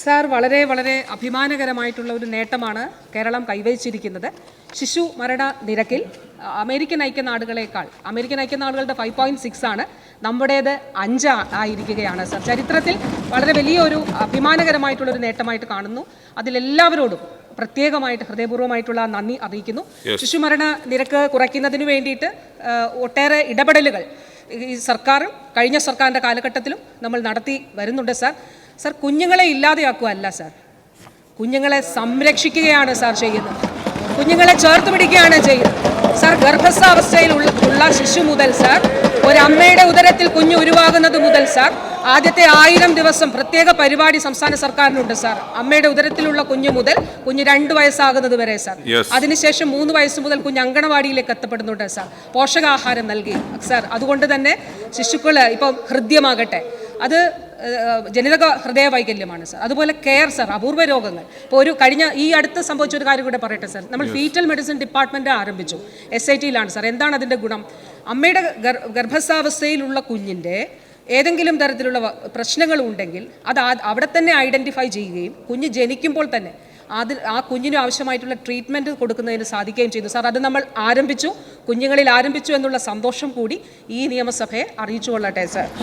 Sir വളരെ വളരെ അഭിമാനകരമായിട്ടുള്ള ഒരു നേട്ടമാണ് കേരളം കൈവരിച്ചിരിക്കുന്നത്. ശിശു മരണ നിരക്കിൽ അമേരിക്കൻ ഐക്യനാടുകളേക്കാൾ അമേരിക്കൻ ഐക്യനാടുകളുടെ ഫൈവ് പോയിന്റ് സിക്സ് ആണ് നമ്മുടേത് അഞ്ച് ആയിരിക്കുകയാണ് സർ. ചരിത്രത്തിൽ വളരെ വലിയൊരു അഭിമാനകരമായിട്ടുള്ളൊരു നേട്ടമായിട്ട് കാണുന്നു. അതിലെല്ലാവരോടും പ്രത്യേകമായിട്ട് ഹൃദയപൂർവമായിട്ടുള്ള നന്ദി അറിയിക്കുന്നു. ശിശുമരണ നിരക്ക് കുറയ്ക്കുന്നതിന് വേണ്ടിയിട്ട് ഒട്ടേറെ ഇടപെടലുകൾ ഈ സർക്കാരും കഴിഞ്ഞ സർക്കാരിന്റെ കാലഘട്ടത്തിലും നമ്മൾ നടത്തി വരുന്നുണ്ട് സാർ. സാർ കുഞ്ഞുങ്ങളെ ഇല്ലാതെയാക്കുകയല്ല സർ. കുഞ്ഞുങ്ങളെ സംരക്ഷിക്കുകയാണ് സാർ ചെയ്യുന്നത്. കുഞ്ഞുങ്ങളെ ചേർത്ത് പിടിക്കുകയാണ് ചെയ്യുന്നത്. സാർ ഗർഭസ്ഥാവസ്ഥയിൽ ഉള്ള ശിശു മുതൽ സാർ ഒരമ്മയുടെ ഉദരത്തിൽ കുഞ്ഞ് ഉരുവാകുന്നത് മുതൽ സാർ ആദ്യത്തെ ആയിരം ദിവസം പ്രത്യേക പരിപാടി സംസ്ഥാന സർക്കാരിനുണ്ട് സാർ. അമ്മയുടെ ഉദരത്തിലുള്ള കുഞ്ഞു മുതൽ കുഞ്ഞ് രണ്ട് വയസ്സാകുന്നത് വരെ സാർ. അതിനുശേഷം മൂന്ന് വയസ്സ് മുതൽ കുഞ്ഞ് അങ്കണവാടിയിലേക്ക് എത്തപ്പെടുന്നുണ്ട് സാർ. പോഷകാഹാരം നൽകി. സാർ അതുകൊണ്ട് തന്നെ ശിശുക്കൾ ഇപ്പം ഹൃദ്യമാകട്ടെ. അത് ജനിതക ഹൃദയ വൈകല്യമാണ് സർ. അതുപോലെ കെയർ സർ അപൂർവ രോഗങ്ങൾ. ഇപ്പോൾ ഒരു കഴിഞ്ഞ ഈ അടുത്ത് സംഭവിച്ച ഒരു കാര്യം കൂടെ പറയട്ടെ സർ. നമ്മൾ ഫീറ്റൽ മെഡിസിൻ ഡിപ്പാർട്ട്മെന്റ് ആരംഭിച്ചു എസ് ഐ ടിയിലാണ് സാർ. എന്താണ് അതിന്റെ ഗുണം? അമ്മയുടെ ഗർ- ഗർഭസ്ഥാവസ്ഥയിലുള്ള കുഞ്ഞിന്റെ ഏതെങ്കിലും തരത്തിലുള്ള പ്രശ്നങ്ങൾ ഉണ്ടെങ്കിൽ അത് അവിടെ തന്നെ ഐഡന്റിഫൈ ചെയ്യുകയും കുഞ്ഞ് ജനിക്കുമ്പോൾ തന്നെ അത് ആ കുഞ്ഞിന് ആവശ്യമായിട്ടുള്ള ട്രീറ്റ്മെന്റ് കൊടുക്കുന്നതിന് സാധിക്കുകയും ചെയ്തു. സാർ അത് നമ്മൾ ആരംഭിച്ചു കുഞ്ഞുങ്ങളിൽ ആരംഭിച്ചു എന്നുള്ള സന്തോഷം കൂടി ഈ നിയമസഭയെ അറിയിച്ചു കൊള്ളട്ടെ സാർ.